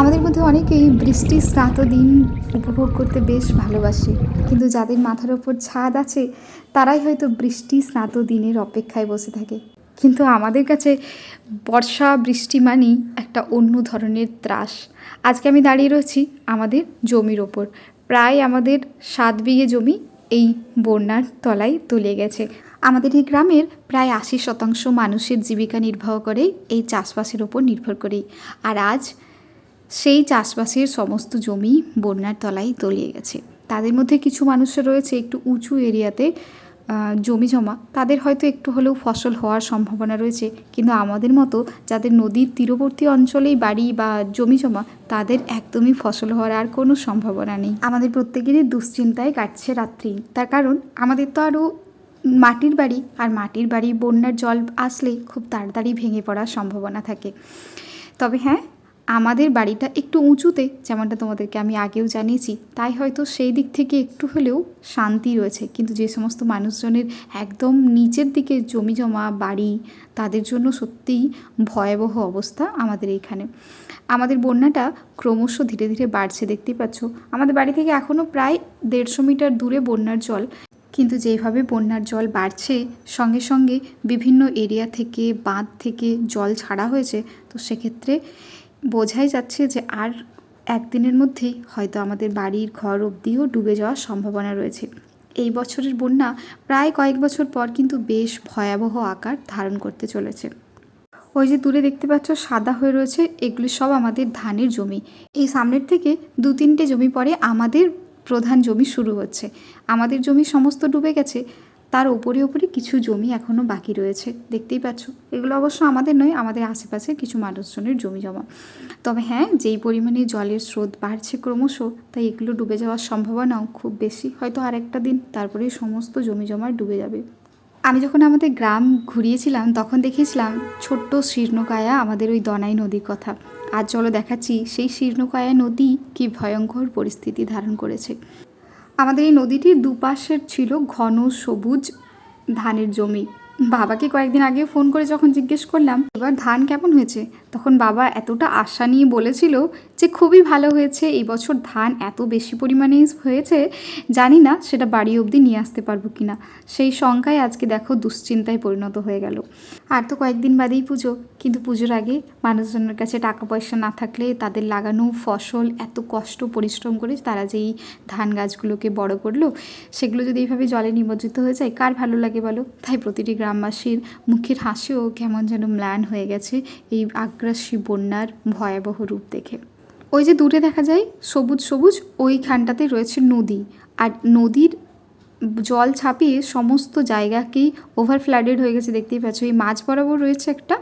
আমাদের মধ্যে অনেকেই বৃষ্টি স্নাত দিন উপভোগ করতে বেশ ভালোবাসে। কিন্তু যাদের মাথার ওপর ছাদ আছে, তারাই হয়তো বৃষ্টি স্নাত দিনের অপেক্ষায় বসে থাকে। কিন্তু আমাদের কাছে বর্ষা, বৃষ্টি মানেই একটা অন্য ধরনের ত্রাস। আজকে আমি দাঁড়িয়ে রয়েছি আমাদের জমির ওপর। প্রায় আমাদের সাত বিঘে জমি এই বন্যার তলায় তুলে গেছে। আমাদের এই গ্রামের প্রায় আশি শতাংশ মানুষের জীবিকা নির্বাহ করে এই চাষবাসের ওপর নির্ভর করেই। আর আজ সেই চাষবাসের সমস্ত জমি বন্যার তলায় তলিয়ে গেছে। তাদের মধ্যে কিছু মানুষের রয়েছে একটু উঁচু এরিয়াতে জমি জমা। তাদের হয়তো একটু হলেও ফসল হওয়ার সম্ভাবনা রয়েছে। কিন্তু আমাদের মতো যাদের নদীর তীরবর্তী অঞ্চলেই বাড়ি বা জমি জমা, তাদের একদমই ফসল হওয়ার আর কোনো সম্ভাবনা নেই। আমাদের প্রত্যেকেরই দুশ্চিন্তায় কাটছে রাত্রি। তার কারণ আমাদের তো আরও মাটির বাড়ি, আর মাটির বাড়ি বন্যার জল আসলে খুব তাড়াতাড়ি ভেঙে পড়ার সম্ভাবনা থাকে। তবে হ্যাঁ আমাদের বাড়িটা একটু উঁচুতে, যেমনটা তোমাদেরকে আমি আগেও জানিয়েছি, তাই হয়তো সেই দিক থেকে একটু হলেও শান্তি রয়েছে। কিন্তু যে সমস্ত মানুষজনের একদম নিচের দিকে জমি জমা, বাড়ি, তাদের জন্য সত্যিই ভয়াবহ অবস্থা আমাদের এইখানে। আমাদের বন্যাটা ক্রমশ ধীরে ধীরে বাড়ছে, দেখতেই পাচ্ছ। আমাদের বাড়ি থেকে এখনও প্রায় দেড়শো মিটার দূরে বন্যার জল। কিন্তু যেভাবে বন্যার জল বাড়ছে, সঙ্গে সঙ্গে বিভিন্ন এরিয়া থেকে, বাঁধ থেকে জল ছাড়া হয়েছে, তো সেক্ষেত্রে বোঝাই যাচ্ছে যে আর একদিনের মধ্যেই হয়তো আমাদের বাড়ির ঘর অবধিও ডুবে যাওয়ার সম্ভাবনা রয়েছে। এই বছরের বন্যা প্রায় কয়েক বছর পর কিন্তু বেশ ভয়াবহ আকার ধারণ করতে চলেছে। ওই যে দূরে দেখতে পাচ্ছ সাদা হয়ে রয়েছে, এগুলি সব আমাদের ধানের জমি। এই সামনের থেকে দু তিনটে জমি পরে আমাদের প্রধান জমি শুরু হচ্ছে। আমাদের জমি সমস্ত ডুবে গেছে তার ওপরে ওপরে কিছু জমি এখনও বাকি রয়েছে। দেখতেই পাচ্ছ। এগুলো অবশ্য আমাদের নয়, আমাদের আশেপাশে কিছু মানুষজনের জমি জমা। তবে হ্যাঁ যেই পরিমাণে জলের স্রোত বাড়ছে ক্রমশ, তাই এগুলো ডুবে যাওয়ার সম্ভাবনাও খুব বেশি। হয়তো আরেকটা দিন তারপরে সমস্ত জমি জমা ডুবে যাবে। আমি যখন আমাদের গ্রাম ঘুরিয়েছিলাম, তখন দেখেছিলাম ছোট্ট শীর্ণকায়া আমাদের ওই দনাই নদীর কথা। আজ চলো দেখাচ্ছি, সেই শীর্ণকায়া নদী কি ভয়ঙ্কর পরিস্থিতি ধারণ করেছে। আমাদের এই নদীটির দুপাশের ছিল ঘন সবুজ ধানের জমি। বাবাকে কয়েকদিন আগে ফোন করে যখন জিজ্ঞেস করলাম, এবার ধান কেমন হয়েছে? তখন বাবা এতটা আশা নিয়ে বলেছিল যে খুবই ভালো হয়েছে, এই বছর ধান এত বেশি পরিমাণে হয়েছে, জানি না সেটা বাড়ি অবধি নিয়ে আসতে পারব কি না সেই শঙ্কায় আজকে দেখো দুশ্চিন্তায় পরিণত হয়ে গেল। আর তো কয়েকদিন বাদেই পুজো, কিন্তু পুজোর আগে মানুষজনের কাছে টাকা পয়সা না থাকলে তাদের লাগানো ফসল এত কষ্ট পরিশ্রম করে তারা যেই ধান গাছগুলোকে বড় করল, সেগুলো যদি এইভাবে জলে নিমজ্জিত হয়ে যায়, কার ভালো লাগে বলো? তাই প্রতিটি গ্রামবাসীর মুখের হাসিও কেমন যেন ম্লান হয়ে গেছে, এই আগ্রাসী বন্যার ভয়াবহ রূপ দেখে। ওই যে দূরে দেখা যায়, সবুজ সবুজ, ওইখানটাতে রয়েছে নদী। আর নদীর জল ছাপিয়ে সমস্ত জায়গাকেই ওভার ফ্লাডেড হয়ে গেছে, দেখতেই পাচ্ছ। এই মাঝ বরাবর রয়েছে একটা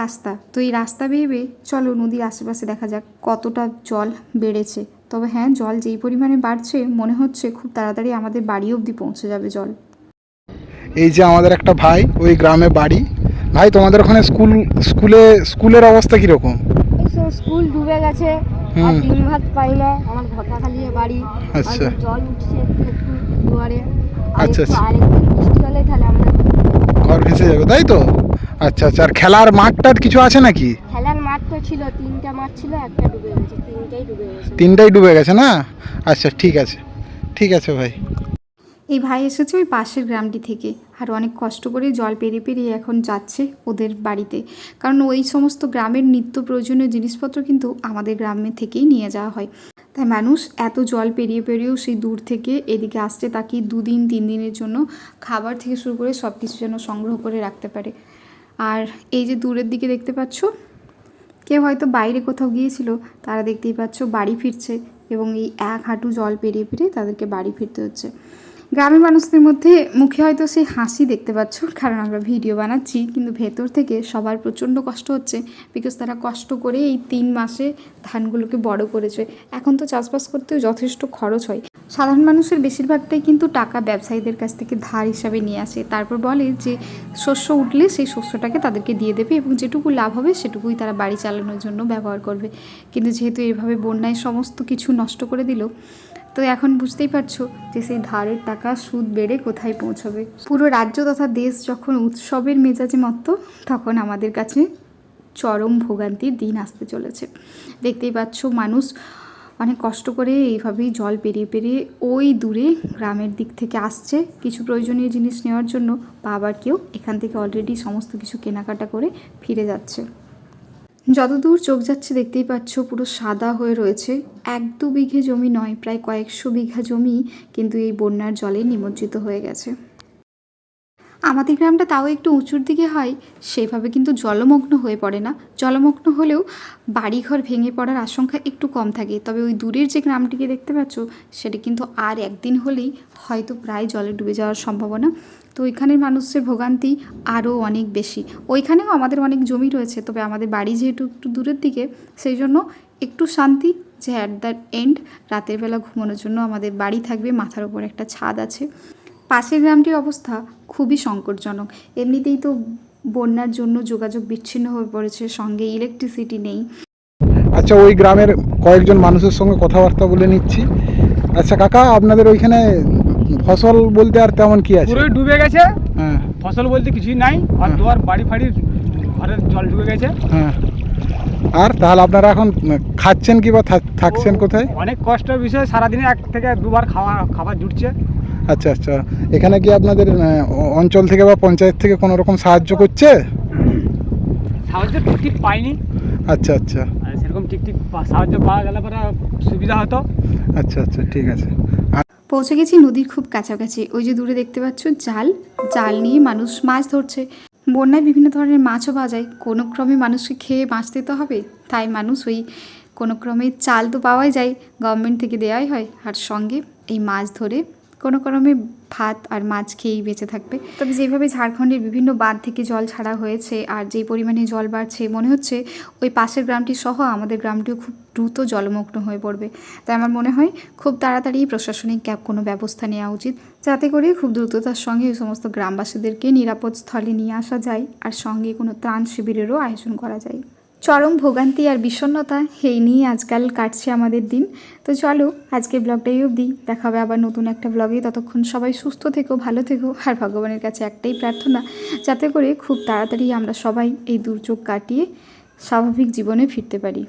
রাস্তা। তো এই রাস্তা ভেবে, চলো নদীর আশেপাশে দেখা যাক কতটা জল বেড়েছে। তবে হ্যাঁ জল যেই পরিমাণে বাড়ছে, মনে হচ্ছে খুব তাড়াতাড়ি আমাদের বাড়ি অবধি পৌঁছে যাবে জল। এই যে আমাদের একটা ভাই, ওই গ্রামে বাড়ি। ভাই তোমাদের ওখানে স্কুল স্কুলে স্কুলের অবস্থা কীরকম? স্কুল ডুবে গেছে আর। দিন ভাত পাই না আমার ঘটা খালিয়ে বাড়ি আচ্ছা। জল উঠছে একটু দুয়ারে। আচ্ছা, আচ্ছা। বৃষ্টি হলে তাহলে আমাদের ঘর ভেসে যাবে তাই তো? আচ্ছা আচ্ছা। আর খেলার মাঠ টাট কিছু আছে নাকি? খেলার মাঠ তো ছিল তিনটা মাঠ ছিল একটা ডুবে গেছে তিনটাই ডুবে গেছে। তিনটাই ডুবে গেছে না? আচ্ছা ঠিক আছে। ঠিক আছে ভাই। এই ভাই এসেছে ওই পাশের গ্রামটি থেকে। আর অনেক কষ্ট করে জল পেরিয়ে পেরিয়ে এখন যাচ্ছে ওদের বাড়িতে। কারণ ওই সমস্ত গ্রামের নিত্য প্রয়োজনীয় জিনিসপত্র কিন্তু আমাদের গ্রামে থেকেই নিয়ে যাওয়া হয়। তাই মানুষ এত জল পেরিয়ে পেরিয়েও সেই দূর থেকে এদিকে আসছে তাকে দুদিন, তিন দিনের জন্য খাবার থেকে শুরু করে সব কিছু যেন সংগ্রহ করে রাখতে পারে। আর এই যে দূরের দিকে দেখতে পাচ্ছ, কেউ হয়তো বাইরে কোথাও গিয়েছিল, তারা দেখতেই পাচ্ছ বাড়ি ফিরছে এবং এই এক হাঁটু জল পেরিয়ে পেরিয়ে তাদেরকে বাড়ি ফিরতে হচ্ছে। গ্রামের মানুষদের মধ্যে মুখে হয়তো সেই হাসি দেখতে পাচ্ছ, কারণ আমরা ভিডিও বানাচ্ছি, কিন্তু ভেতর থেকে সবার প্রচণ্ড কষ্ট হচ্ছে বিকজ তারা কষ্ট করে এই তিন মাসে ধানগুলোকে বড় করেছে। এখন তো চাষবাস করতেও যথেষ্ট খরচ হয়। সাধারণ মানুষের বেশিরভাগটাই কিন্তু টাকা ব্যবসায়ীদের কাছ থেকে ধার হিসাবে নিয়ে আসে। তারপর বলে যে, শস্য উঠলে সেই শস্যটাকে তাদেরকে দিয়ে দেবে এবং যেটুকু লাভ হবে সেটুকুই তারা বাড়ি চালানোর জন্য ব্যবহার করবে। কিন্তু যেহেতু এভাবে বন্যায় সমস্ত কিছু নষ্ট করে দিল তো এখন বুঝতেই পারছ যে সেই ধারের টাকা সুদ বেড়ে কোথায় পৌঁছবে। পুরো রাজ্য তথা দেশ যখন উৎসবের মেজাজে মত্ত, তখন আমাদের কাছে চরম ভোগান্তির দিন আসতে চলেছে। দেখতেই পাচ্ছ মানুষ অনেক কষ্ট করে এইভাবেই জল পেরিয়ে পেরিয়ে ওই দূরে গ্রামের দিক থেকে আসছে। কিছু প্রয়োজনীয় জিনিস নেওয়ার জন্য বা আবার কেউ এখান থেকে অলরেডি সমস্ত কিছু কেনাকাটা করে ফিরে যাচ্ছে। যতদূর চোখ যাচ্ছে দেখতেই পাচ্ছ পুরো সাদা হয়ে রয়েছে। এক দু বিঘে জমি নয়, প্রায় কয়েকশো বিঘা জমি কিন্তু এই বন্যার জলে নিমজ্জিত হয়ে গেছে। আমাদের গ্রামটা তাও একটু উঁচুর দিকে হয় সেভাবে কিন্তু জলমগ্ন হয়ে পড়ে না। জলমগ্ন হলেও বাড়িঘর ভেঙে পড়ার আশঙ্কা একটু কম থাকে। তবে ওই দূরের যে গ্রামটিকে দেখতে পাচ্ছ, সেটা কিন্তু আর একদিন হলেই হয়তো প্রায় জলে ডুবে যাওয়ার সম্ভাবনা। তো ওইখানের মানুষের ভোগান্তি আরও অনেক বেশি। ওইখানেও আমাদের অনেক জমি রয়েছে, তবে আমাদের বাড়ি যেহেতু একটু দূরের দিকে, সেই জন্য একটু শান্তি যে অ্যাট দ্য এন্ড রাতের বেলা ঘুমানোর জন্য আমাদের বাড়ি থাকবে, মাথার ওপর একটা ছাদ আছে। পাশের গ্রামটির অবস্থা খুবই সংকটজনক। এমনিতেই তো বন্যার জন্য যোগাযোগ বিচ্ছিন্ন হয়ে পড়েছে, সঙ্গে ইলেকট্রিসিটি নেই। আচ্ছা ওই গ্রামের কয়েকজন মানুষের সঙ্গে কথাবার্তা বলে নিচ্ছি। আচ্ছা কাকা, আপনাদের ওইখানে ফসল বলতে আর তেমন কি আছে? পুরোই ডুবে গেছে। হ্যাঁ। ফসল বলতে কিছুই নাই। আর হ্যাঁ। দুয়ার বাড়ি ফাড়ি ঘরের জল ঢুকে গেছে। হ্যাঁ। আর তাহলে আপনারা এখন খাচ্ছেন কি বা থাক- থাকছেন কোথায়? অনেক কষ্টের বিষয় সারাদিনে এক থেকে দুবার খাওয়া খাবার জুটছে। আচ্ছা আচ্ছা। এখানে কি আপনাদের অঞ্চল থেকে বা পঞ্চায়েত থেকে কোনো রকম সাহায্য করছে? সাহায্য ঠিক ঠিক পাইনি। আচ্ছা আচ্ছা। সেরকম ঠিক ঠিক সাহায্য পাওয়া গেলে পরে সুবিধা হতো। আচ্ছা আচ্ছা। ঠিক আছে। পৌঁছে গেছি নদীর খুব কাছাকাছি। ওই যে দূরে দেখতে পাচ্ছ জাল। জাল নিয়ে মানুষ মাছ ধরছে। বন্যায় বিভিন্ন ধরনের মাছও পাওয়া যায়। কোনো ক্রমে মানুষকে খেয়ে বাঁচতে তো হবে। তাই মানুষ ওই কোনো ক্রমে চাল তো পাওয়াই যায়। গভর্নমেন্ট থেকে দেওয়াই হয়। আর সঙ্গে এই মাছ ধরে কোনো ক্রমে ভাত আর মাছ খেয়েই বেঁচে থাকবে। তবে যেভাবে ঝাড়খণ্ডের বিভিন্ন বাঁধ থেকে জল ছাড়া হয়েছে আর যেই পরিমাণে জল বাড়ছে, মনে হচ্ছে ওই পাশের গ্রামটি সহ আমাদের গ্রামটিও খুব দ্রুত জলমগ্ন হয়ে পড়বে। তাই আমার মনে হয় খুব তাড়াতাড়ি প্রশাসনিক ক্যাব কোনো ব্যবস্থা নেওয়া উচিত। যাতে করে খুব দ্রুততার সঙ্গে ওই সমস্ত গ্রামবাসীদেরকে নিরাপদ স্থলে নিয়ে আসা যায় আর সঙ্গে কোনো ত্রাণ শিবিরেরও আয়োজন করা যায়। চরম ভোগান্তি আর বিষণ্নতা এই নিয়ে আজকাল কাটছে আমাদের দিন। তো চলো আজকে ব্লগটাই অবধি। দেখা হবে আবার নতুন একটা ব্লগে। ততক্ষণ সবাই সুস্থ থেকো, ভালো থেকো। আর ভগবানের কাছে একটাই প্রার্থনা, যাতে করে খুব তাড়াতাড়ি আমরা সবাই এই দুর্যোগ কাটিয়ে স্বাভাবিক জীবনে ফিরতে পারি।